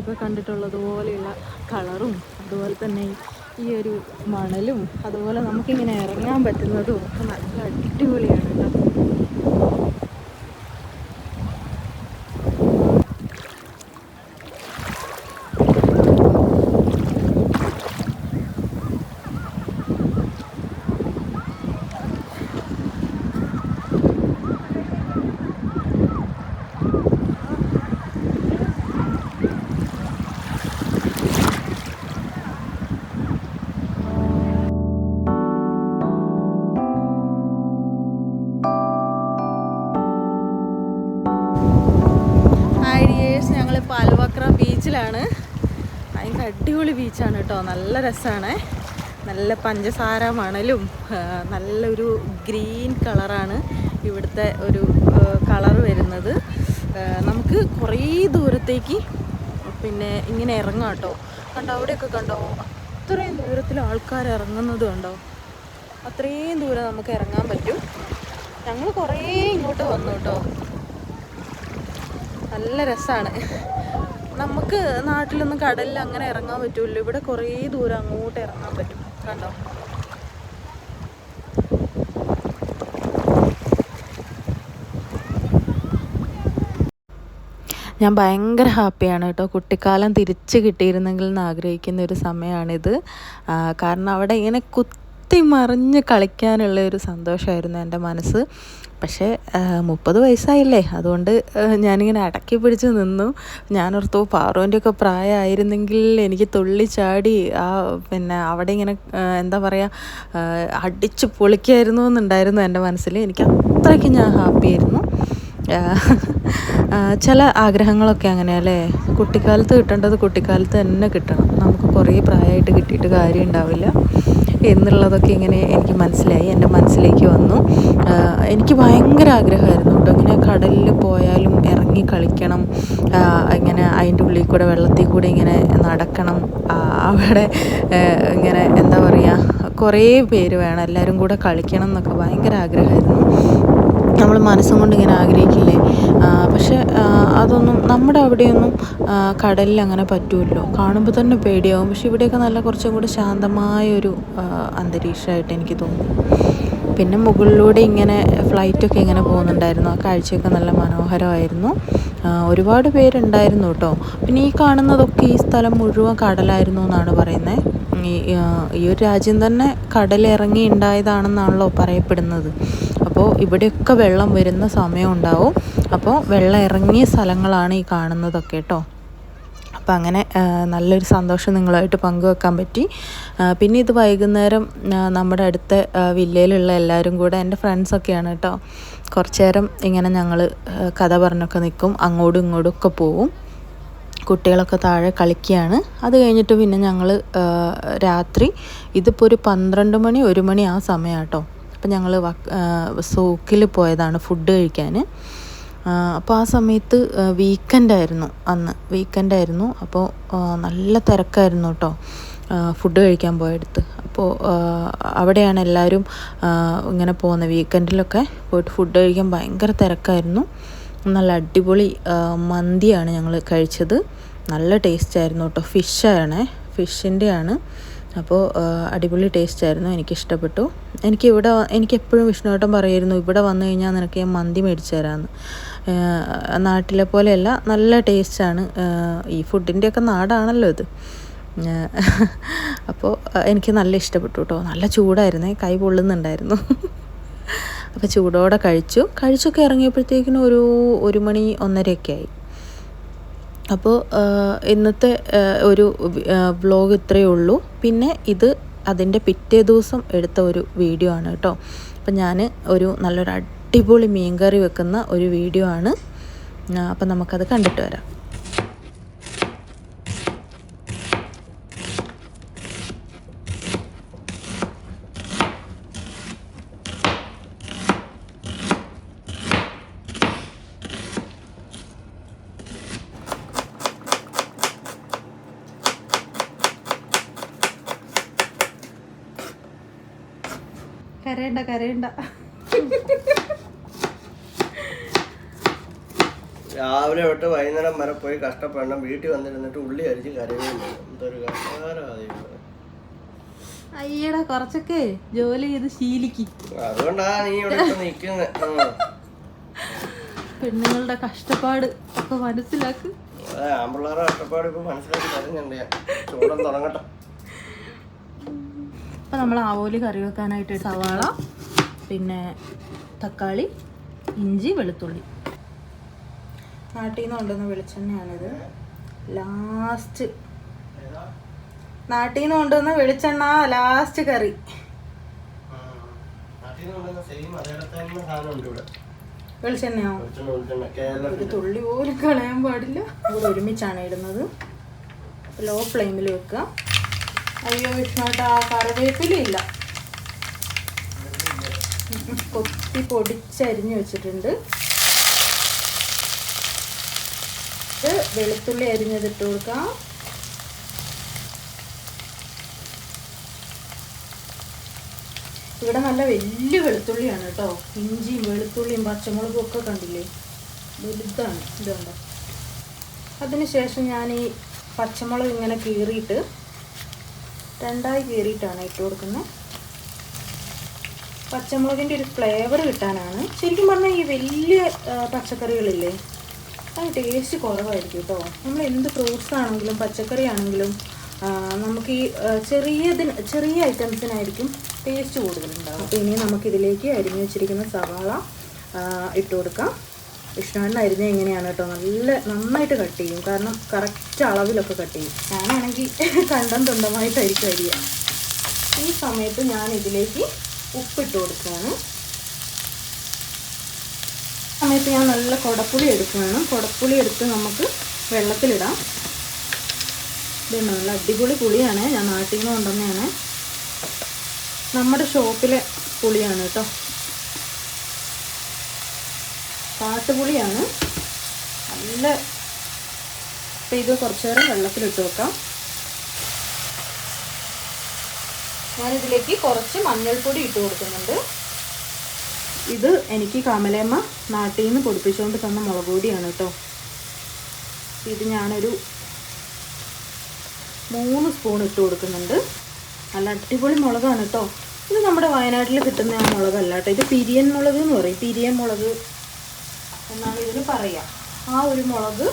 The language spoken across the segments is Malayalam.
റീൽസിലൊക്കെ കണ്ടിട്ടുള്ളതുപോലെയുള്ള കളറും അതുപോലെ തന്നെ ഈ ഒരു മണലും അതുപോലെ നമുക്കിങ്ങനെ ഇറങ്ങാൻ പറ്റുന്നതും ഒക്കെ നല്ല അടിപൊളിയാണ് കേട്ടോ. ബീച്ചിലാണ്. ഭയങ്കര അടിപൊളി ബീച്ചാണ് കേട്ടോ. നല്ല രസമാണ് നല്ല പഞ്ചസാര മണലും നല്ലൊരു ഗ്രീൻ കളറാണ് ഇവിടുത്തെ ഒരു കളർ വരുന്നത്. നമുക്ക് കുറേ ദൂരത്തേക്ക് പിന്നെ ഇങ്ങനെ ഇറങ്ങാം കേട്ടോ. കണ്ടോ അവിടെയൊക്കെ കണ്ടോ? അത്രയും ദൂരത്തിൽ ആൾക്കാർ ഇറങ്ങുന്നത് കണ്ടോ? അത്രയും ദൂരം നമുക്ക് ഇറങ്ങാൻ പറ്റും. ഞങ്ങൾ കുറേ ഇങ്ങോട്ട് വന്നു കേട്ടോ. നല്ല രസമാണ് നമുക്ക് നാട്ടിലൊന്നും കടലിൽ അങ്ങനെ ഇറങ്ങാൻ പറ്റുമല്ലോ ഇവിടെ കുറേ ദൂരം അങ്ങോട്ട് ഇറങ്ങാൻ പറ്റും. കണ്ടോ? ഞാൻ ഭയങ്കര ഹാപ്പിയാണ് കേട്ടോ. കുട്ടിക്കാലം തിരിച്ച് കിട്ടിയിരുന്നെങ്കിൽ എന്ന് ആഗ്രഹിക്കുന്ന ഒരു സമയമാണിത്. കാരണം അവിടെ ഇങ്ങനെ കുത്തി മറിഞ്ഞ് കളിക്കാനുള്ള ഒരു സന്തോഷമായിരുന്നു എന്റെ മനസ്സ്. പക്ഷേ മുപ്പത് വയസ്സായില്ലേ? അതുകൊണ്ട് ഞാനിങ്ങനെ അടക്കി പിടിച്ച് നിന്നു. ഞാനോർത്തു പാറുവിന്റെയൊക്കെ പ്രായമായിരുന്നെങ്കിൽ എനിക്ക് തുള്ളി ചാടി ആ പിന്നെ അവിടെ ഇങ്ങനെ എന്താ പറയുക അടിച്ച് പൊളിക്കായിരുന്നു എന്നുണ്ടായിരുന്നു എന്റെ മനസ്സിൽ. എനിക്ക് അത്രയ്ക്ക് ഞാൻ ഹാപ്പിയായിരുന്നു ചില ആഗ്രഹങ്ങളൊക്കെ അങ്ങനെയല്ലേ കുട്ടിക്കാലത്ത് കിട്ടേണ്ടത് കുട്ടിക്കാലത്ത് തന്നെ കിട്ടണം. നമുക്ക് കുറേ പ്രായമായിട്ട് കിട്ടിയിട്ട് കാര്യം ഉണ്ടാവില്ല എന്നുള്ളതൊക്കെ ഇങ്ങനെ എനിക്ക് മനസ്സിലായി. എന്റെ മനസ്സിലേക്ക് വന്നു. എനിക്ക് ഭയങ്കര ആഗ്രഹമായിരുന്നു കേട്ടോ. ഇങ്ങനെ കടലിൽ പോയാലും ഇറങ്ങി കളിക്കണം. ഇങ്ങനെ അതിന്റെ ഉള്ളിൽ കൂടെ വെള്ളത്തിൽ കൂടെ ഇങ്ങനെ നടക്കണം. അവിടെ ഇങ്ങനെ എന്താ പറയുക കുറേ പേര് വേണം. എല്ലാവരും കൂടെ കളിക്കണം എന്നൊക്കെ ഭയങ്കര ആഗ്രഹമായിരുന്നു. നമ്മൾ മനസ്സും കൊണ്ട് ഇങ്ങനെ ആഗ്രഹിക്കില്ലേ? പക്ഷെ അതൊന്നും നമ്മുടെ അവിടെയൊന്നും കടലിൽ അങ്ങനെ പറ്റുമല്ലോ കാണുമ്പോൾ തന്നെ പേടിയാവും. പക്ഷെ ഇവിടെയൊക്കെ നല്ല കുറച്ചും കൂടി ശാന്തമായൊരു അന്തരീക്ഷമായിട്ട് എനിക്ക് തോന്നി. പിന്നെ മുകളിലൂടെ ഇങ്ങനെ ഫ്ലൈറ്റൊക്കെ ഇങ്ങനെ പോകുന്നുണ്ടായിരുന്നു. ആ കാഴ്ചയൊക്കെ നല്ല മനോഹരമായിരുന്നു. ഒരുപാട് പേരുണ്ടായിരുന്നു കേട്ടോ. പിന്നെ ഈ കാണുന്നതൊക്കെ ഈ സ്ഥലം മുഴുവൻ കടലായിരുന്നു എന്നാണ് പറയുന്നത് ഈ ഒരു രാജ്യം തന്നെ കടലിറങ്ങി ഉണ്ടായതാണെന്നാണല്ലോ പറയപ്പെടുന്നത്. ഇവിടെയൊക്കെ വെള്ളം വരുന്ന സമയം ഉണ്ടാവും അപ്പോൾ വെള്ളം ഇറങ്ങിയ സ്ഥലങ്ങളാണ് ഈ കാണുന്നതൊക്കെ കേട്ടോ. അപ്പോൾ അങ്ങനെ നല്ലൊരു സന്തോഷം നിങ്ങളുമായിട്ട് പങ്കുവെക്കാൻ പറ്റി. പിന്നെ ഇത് വൈകുന്നേരം നമ്മുടെ അടുത്ത വില്ലയിലുള്ള എല്ലാവരും കൂടെ എന്റെ ഫ്രണ്ട്സൊക്കെയാണ് കേട്ടോ. കുറച്ച് നേരം ഇങ്ങനെ ഞങ്ങൾ കഥ പറഞ്ഞൊക്കെ നിൽക്കും. അങ്ങോട്ടും ഇങ്ങോട്ടും ഒക്കെ പോവും. കുട്ടികളൊക്കെ താഴെ കളിക്കുകയാണ്. അത് കഴിഞ്ഞിട്ട് പിന്നെ ഞങ്ങൾ രാത്രി ഇതിപ്പോൾ ഒരു പന്ത്രണ്ട് മണി ഒരു മണി ആ സമയം കേട്ടോ അപ്പോൾ ഞങ്ങൾ സൂക്കിൽ പോയതാണ് ഫുഡ് കഴിക്കാൻ. അപ്പോൾ ആ സമയത്ത് വീക്കെൻഡ് ആയിരുന്നു അന്ന്. വീക്കെൻഡ് ആയിരുന്നു അപ്പോൾ നല്ല തിരക്കായിരുന്നു കേട്ടോ ഫുഡ് കഴിക്കാൻ പോയടുത്ത്. അപ്പോൾ അവിടെയാണ് എല്ലാവരും ഇങ്ങനെ പോകുന്നത്. വീക്കെൻഡിലൊക്കെ പോയിട്ട് ഫുഡ് കഴിക്കാൻ ഭയങ്കര തിരക്കായിരുന്നു. നല്ല അടിപൊളി മന്തിയാണ് ഞങ്ങൾ കഴിച്ചത്. നല്ല ടേസ്റ്റ് ആയിരുന്നു കേട്ടോ. ഫിഷ് ആണ് അപ്പോൾ അടിപൊളി ടേസ്റ്റ് ആയിരുന്നു. എനിക്കിഷ്ടപ്പെട്ടു. എനിക്ക് ഇവിടെ എനിക്ക് എപ്പോഴും വിഷ്ണുവേട്ടൻ പറയായിരുന്നു ഇവിടെ വന്നു കഴിഞ്ഞാൽ നിനക്ക് ഞാൻ മന്തി മേടിച്ചു തരാമെന്ന്. നാട്ടിലെ പോലെയല്ല നല്ല ടേസ്റ്റാണ് ഈ ഫുഡിന്റെയൊക്കെ നാടാണല്ലോ ഇത്. അപ്പോൾ എനിക്ക് നല്ല ഇഷ്ടപ്പെട്ടു കേട്ടോ നല്ല ചൂടായിരുന്നേ കൈ പൊള്ളുന്നുണ്ടായിരുന്നു. അപ്പോൾ ചൂടോടെ കഴിച്ചു. കഴിച്ചൊക്കെ ഇറങ്ങിയപ്പോഴത്തേക്കിനും ഒരു ഒരു മണി ഒന്നരയൊക്കെ ആയി. അപ്പോൾ ഇന്നത്തെ ഒരു വ്ലോഗ് ഇത്രയേ ഉള്ളൂ. പിന്നെ ഇത് അതിന്റെ പിറ്റേ ദിവസം എടുത്ത ഒരു വീഡിയോ ആണ് കേട്ടോ. അപ്പം ഞാൻ ഒരു നല്ലൊരു അടിപൊളി മീൻകറി വെക്കുന്ന ഒരു വീഡിയോ ആണ്. അപ്പം നമുക്കത് കണ്ടിട്ട് വരാം. കരയണ്ട കരയണ്ട. രാവിലെ തൊട്ട് വൈകുന്നേരം വരെ പോയി കഷ്ടപ്പെടണം. വീട്ടിൽ വന്നിരുന്നിട്ട് ഉള്ളി അരിച്ച് വേണം എന്തൊരു അയ്യടാ കുറച്ചൊക്കെ ജോലി ചെയ്ത് ശീലിക്ക്. അതുകൊണ്ടാ നീ ഇവിടെ നിൽക്കുന്നത് പെണ്ണുങ്ങളുടെ കഷ്ടപ്പാട് ഒക്കെ മനസ്സിലാക്ക്. ആമ്പിള്ളേരുടെ ആമ്പിള്ളേരെ കഷ്ടപ്പാട് ഇപ്പൊ മനസ്സിലാക്കി തരുന്നുണ്ട് ഞാൻ. ചൂടം തുടങ്ങട്ടെ അപ്പം നമ്മൾ ആവോലി കറി വെക്കാനായിട്ട് സവാള പിന്നെ തക്കാളി ഇഞ്ചി വെളുത്തുള്ളി. നാട്ടിൽ നിന്ന് കൊണ്ടുവന്ന വെളിച്ചെണ്ണയാണിത്. ലാസ്റ്റ് നാട്ടിൽ നിന്ന് കൊണ്ടുവന്ന വെളിച്ചെണ്ണ ലാസ്റ്റ് കറി. വെളിച്ചെണ്ണയോ? ഒരു തുള്ളി പോലും കളയാൻ പാടില്ല. ഒരുമിച്ചാണ് ഇടുന്നത്. ലോ ഫ്ലെയിമിൽ വെക്കുക. അയ്യോ വിഷ്ണുട്ടാ കറിവേപ്പിലില്ല കൊത്തി പൊടിച്ചരിഞ്ഞു വെച്ചിട്ടുണ്ട്. ഇത് വെളുത്തുള്ളി അരിഞ്ഞതിട്ട് കൊടുക്കാം. ഇവിടെ നല്ല വലിയ വെളുത്തുള്ളിയാണ് കേട്ടോ. ഇഞ്ചിയും വെളുത്തുള്ളിയും പച്ചമുളകും ഒക്കെ കണ്ടില്ലേ? വലുതാണ് ഇതുണ്ട് അതിനുശേഷം ഞാൻ ഈ പച്ചമുളക് ഇങ്ങനെ കീറിയിട്ട് രണ്ടായി കീറിയിട്ടാണ് ഇട്ട് കൊടുക്കുന്നത്. പച്ചമുളകിന്റെ ഒരു ഫ്ലേവർ കിട്ടാനാണ്. ശരിക്കും പറഞ്ഞാൽ ഈ വലിയ പച്ചക്കറികളില്ലേ അത് ടേസ്റ്റ് കുറവായിരിക്കും കേട്ടോ നമ്മൾ എന്ത് ഫ്രൂട്ട്സ് ആണെങ്കിലും പച്ചക്കറി ആണെങ്കിലും നമുക്ക് ഈ ചെറിയതിന് ചെറിയ ഐറ്റംസിനായിരിക്കും ടേസ്റ്റ് കൂടുതലുണ്ടാകും അപ്പോൾ ഇനി നമുക്കിതിലേക്ക് അരിഞ്ഞു വെച്ചിരിക്കുന്ന സവാള ഇട്ട് കൊടുക്കാം. വിഷ്ണുവിന്റെ അരിഞ്ഞ എങ്ങനെയാണ് കേട്ടോ. നല്ല നന്നായിട്ട് കട്ട് ചെയ്യും. കാരണം കറക്റ്റ് അളവിലൊക്കെ കട്ട് ചെയ്യും. ഞാനാണെങ്കിൽ കണ്ടം തുണ്ടമായിട്ടായിരിക്കും അരിയുക ഈ സമയത്ത് ഞാൻ ഇതിലേക്ക് ഉപ്പിട്ട് കൊടുക്കുകയാണ്. സമയത്ത് ഞാൻ നല്ല കുടപ്പുളി എടുക്കുകയാണ്. കുടപ്പുളി എടുത്ത് നമുക്ക് വെള്ളത്തിലിടാം. ഇത് നല്ല അടിപൊളി പുളിയാണ്. ഞാൻ നാട്ടിൽ നിന്ന് കൊണ്ടുവന്നതാണ്. നമ്മുടെ ഷോപ്പിലെ പുളിയാണ് കേട്ടോ. കാട്ടുപുളിയാണ് നല്ല അപ്പം ഇത് കുറച്ച് നേരം വെള്ളത്തിലിട്ട് വെക്കാം. ഞാനിതിലേക്ക് കുറച്ച് മഞ്ഞൾപ്പൊടി ഇട്ട് കൊടുക്കുന്നുണ്ട്. ഇത് എനിക്ക് കമലേമ്മ നാട്ടിൽ നിന്ന് പൊടിപ്പിച്ചുകൊണ്ട് തന്ന മുളക് പൊടിയാണ് കേട്ടോ. ഇത് ഞാനൊരു മൂന്ന് സ്പൂൺ ഇട്ട് കൊടുക്കുന്നുണ്ട്. നല്ല അടിപൊളി മുളകാണ് കേട്ടോ. ഇത് നമ്മുടെ വയനാട്ടിൽ കിട്ടുന്ന ആ മുളകല്ല കേട്ടോ. ഇത് പിരിയൻ മുളക് എന്ന് പറയും. പിരിയൻ മുളക് എന്നാണ് ഇതിന് പറയുക ആ ഒരു മുളക്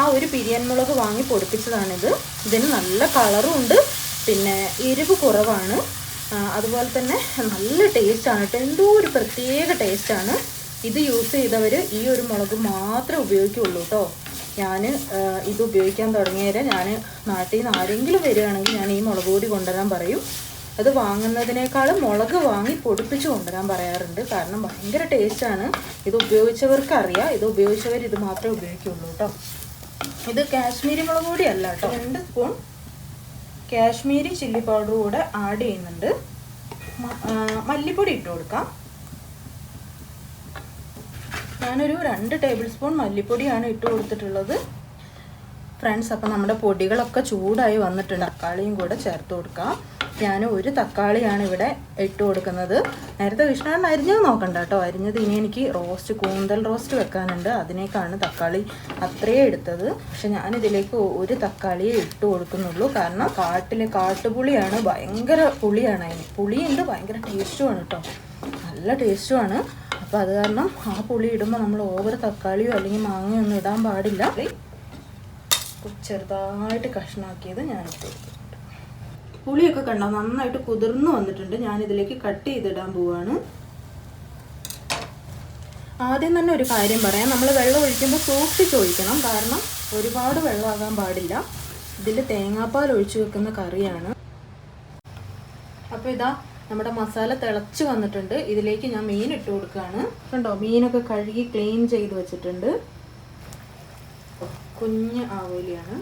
ആ ഒരു പിരിയൻ മുളക് വാങ്ങി പൊടിപ്പിച്ചതാണിത്. ഇതിന് നല്ല കളറും ഉണ്ട്. പിന്നെ എരിവ് കുറവാണ്. അതുപോലെ തന്നെ നല്ല ടേസ്റ്റാണ് കേട്ടോ. എന്തോ ഒരു പ്രത്യേക ടേസ്റ്റാണ് ഇത് യൂസ് ചെയ്തവർ ഈ ഒരു മുളക് മാത്രമേ ഉപയോഗിക്കുള്ളൂ കേട്ടോ. ഞാൻ ഇത് ഉപയോഗിക്കാൻ തുടങ്ങിയവരെ ഞാൻ നാട്ടിൽ നിന്ന് ആരെങ്കിലും വരികയാണെങ്കിൽ ഞാൻ ഈ മുളക് പൊടി കൊണ്ടുവരാൻ പറയും. അത് വാങ്ങുന്നതിനേക്കാളും മുളക് വാങ്ങി പൊടിപ്പിച്ച് കൊണ്ടുവരാൻ പറയാറുണ്ട്. കാരണം ഭയങ്കര ടേസ്റ്റാണ്. ഇത് ഉപയോഗിച്ചവർക്ക് അറിയാം ഇത് ഉപയോഗിച്ചവർ ഇത് മാത്രമേ ഉപയോഗിക്കുള്ളൂ കേട്ടോ ഇത് കാശ്മീരി മുളക് പൊടി അല്ല കേട്ടോ രണ്ട് സ്പൂൺ കാശ്മീരി ചില്ലി പൗഡർ കൂടെ ആഡ് ചെയ്യുന്നുണ്ട്. മല്ലിപ്പൊടി ഇട്ട് കൊടുക്കാം. ഞാനൊരു രണ്ട് ടേബിൾ സ്പൂൺ മല്ലിപ്പൊടിയാണ് ഇട്ട് കൊടുത്തിട്ടുള്ളത്. ഫ്രണ്ട്സ് അപ്പം നമ്മുടെ പൊടികളൊക്കെ ചൂടായി വന്നിട്ടുണ്ട്. തക്കാളിയും കൂടെ ചേർത്ത് കൊടുക്കാം. ഞാൻ ഒരു തക്കാളിയാണ് ഇവിടെ ഇട്ട് കൊടുക്കുന്നത്. നേരത്തെ വിഷ്ണുവിന് അരിഞ്ഞത് നോക്കണ്ട കേട്ടോ. അരിഞ്ഞത് ഇനി എനിക്ക് റോസ്റ്റ് കൂന്തൽ റോസ്റ്റ് വെക്കാനുണ്ട്. അതിനേക്കാണ് തക്കാളി അത്രയേ എടുത്തത്. പക്ഷെ ഞാനിതിലേക്ക് ഒരു തക്കാളിയെ ഇട്ട് കൊടുക്കുന്നുള്ളൂ. കാരണം കാട്ടിലെ കാട്ടുപുളിയാണ്. ഭയങ്കര പുളിയാണ് അതിന്. പുളിയുണ്ട് ഭയങ്കര ടേസ്റ്റുമാണ് കേട്ടോ. നല്ല ടേസ്റ്റുമാണ്. അപ്പോൾ അത് കാരണം ആ പുളി ഇടുമ്പോൾ നമ്മൾ ഓവർ തക്കാളിയോ അല്ലെങ്കിൽ മാങ്ങയോ ഒന്നും ഇടാൻ പാടില്ല. ചെറുതായിട്ട് കഷ്ണാക്കിയത് ഞാനിട്ട് കൊടുക്കുന്നുണ്ട് പുളിയൊക്കെ കണ്ടോ? നന്നായിട്ട് കുതിർന്നു വന്നിട്ടുണ്ട്. ഞാൻ ഇതിലേക്ക് കട്ട് ചെയ്തിടാൻ പോവാണ്. ആദ്യം തന്നെ ഒരു കാര്യം പറയാം. നമ്മൾ വെള്ളം ഒഴിക്കുമ്പോൾ സൂക്ഷിച്ച് ഒഴിക്കണം കാരണം ഒരുപാട് വെള്ളമാകാൻ പാടില്ല. ഇതിൽ തേങ്ങാപ്പാൽ ഒഴിച്ചു വെക്കുന്ന കറിയാണ്. അപ്പോൾ ഇതാ നമ്മുടെ മസാല തിളച്ച് വന്നിട്ടുണ്ട്. ഇതിലേക്ക് ഞാൻ മീൻ ഇട്ട് കൊടുക്കുകയാണ്. കണ്ടോ? മീനൊക്കെ കഴുകി ക്ലീൻ ചെയ്ത് വെച്ചിട്ടുണ്ട്. കുഞ്ഞ് ആവോലിയാണ്.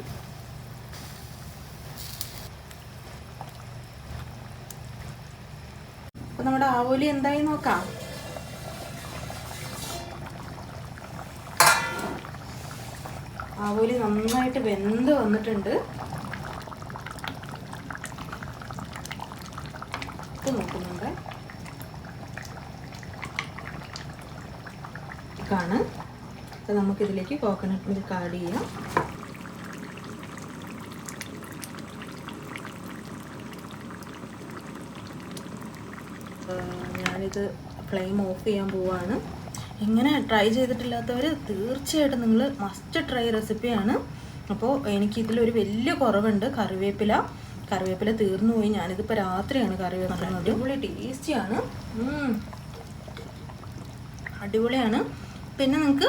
അപ്പൊ നമ്മുടെ ആവോലി എന്തായി നോക്കാം? ആവോലി നന്നായിട്ട് വെന്ത് വന്നിട്ടുണ്ട്. ഉപ്പ് നോക്കുന്നുണ്ട്. ആണ് അപ്പോൾ നമുക്കിതിലേക്ക് കോക്കനട്ട് മിൽക്ക് ആഡ് ചെയ്യാം. ഞാനിത് ഫ്ലെയിം ഓഫ് ചെയ്യാൻ പോവാണ്. എങ്ങനെ ട്രൈ ചെയ്തിട്ടില്ലാത്തവർ തീർച്ചയായിട്ടും നിങ്ങൾ മസ്റ്റ് ട്രൈ റെസിപ്പിയാണ് അപ്പോൾ എനിക്കിതിലൊരു വലിയ കുറവുണ്ട്. കറിവേപ്പില. കറിവേപ്പില തീർന്നു പോയി. ഞാനിതിപ്പോൾ രാത്രിയാണ് കറിവേപ്പില വെക്കുന്നത് അടിപൊളി ടേസ്റ്റിയാണ്. അടിപൊളിയാണ്. പിന്നെ നിങ്ങൾക്ക്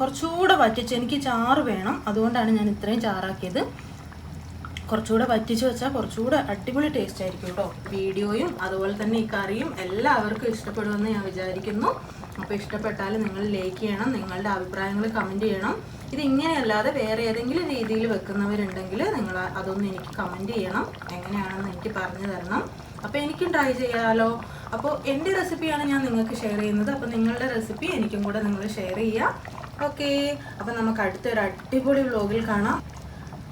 കുറച്ചുകൂടെ വറ്റിച്ച് എനിക്ക് ചാറ് വേണം. അതുകൊണ്ടാണ് ഞാൻ ഇത്രയും ചാറാക്കിയത്. കുറച്ചുകൂടെ വറ്റിച്ച് വെച്ചാൽ കുറച്ചുകൂടെ അടിപൊളി ടേസ്റ്റ് ആയിരിക്കും കേട്ടോ വീഡിയോയും അതുപോലെ തന്നെ ഈ കറിയും എല്ലാവർക്കും ഇഷ്ടപ്പെടുമെന്ന് ഞാൻ വിചാരിക്കുന്നു. അപ്പോൾ ഇഷ്ടപ്പെട്ടാൽ നിങ്ങൾ ലൈക്ക് ചെയ്യണം നിങ്ങളുടെ അഭിപ്രായങ്ങൾ കമന്റ് ചെയ്യണം. ഇത് ഇങ്ങനെയല്ലാതെ വേറെ ഏതെങ്കിലും രീതിയിൽ വെക്കുന്നവരുണ്ടെങ്കിൽ നിങ്ങൾ അതൊന്ന് എനിക്ക് കമന്റ് ചെയ്യണം. എങ്ങനെയാണെന്ന് എനിക്ക് പറഞ്ഞു തരണം. അപ്പോൾ എനിക്കും ട്രൈ ചെയ്യാമല്ലോ അപ്പോൾ എന്റെ റെസിപ്പിയാണ് ഞാൻ നിങ്ങൾക്ക് ഷെയർ ചെയ്യുന്നത്. അപ്പോൾ നിങ്ങളുടെ റെസിപ്പി എനിക്കും കൂടെ നിങ്ങൾ ഷെയർ ചെയ്യാം. ഓക്കെ അപ്പോൾ നമുക്ക് അടുത്തൊരു അടിപൊളി വ്ലോഗിൽ കാണാം.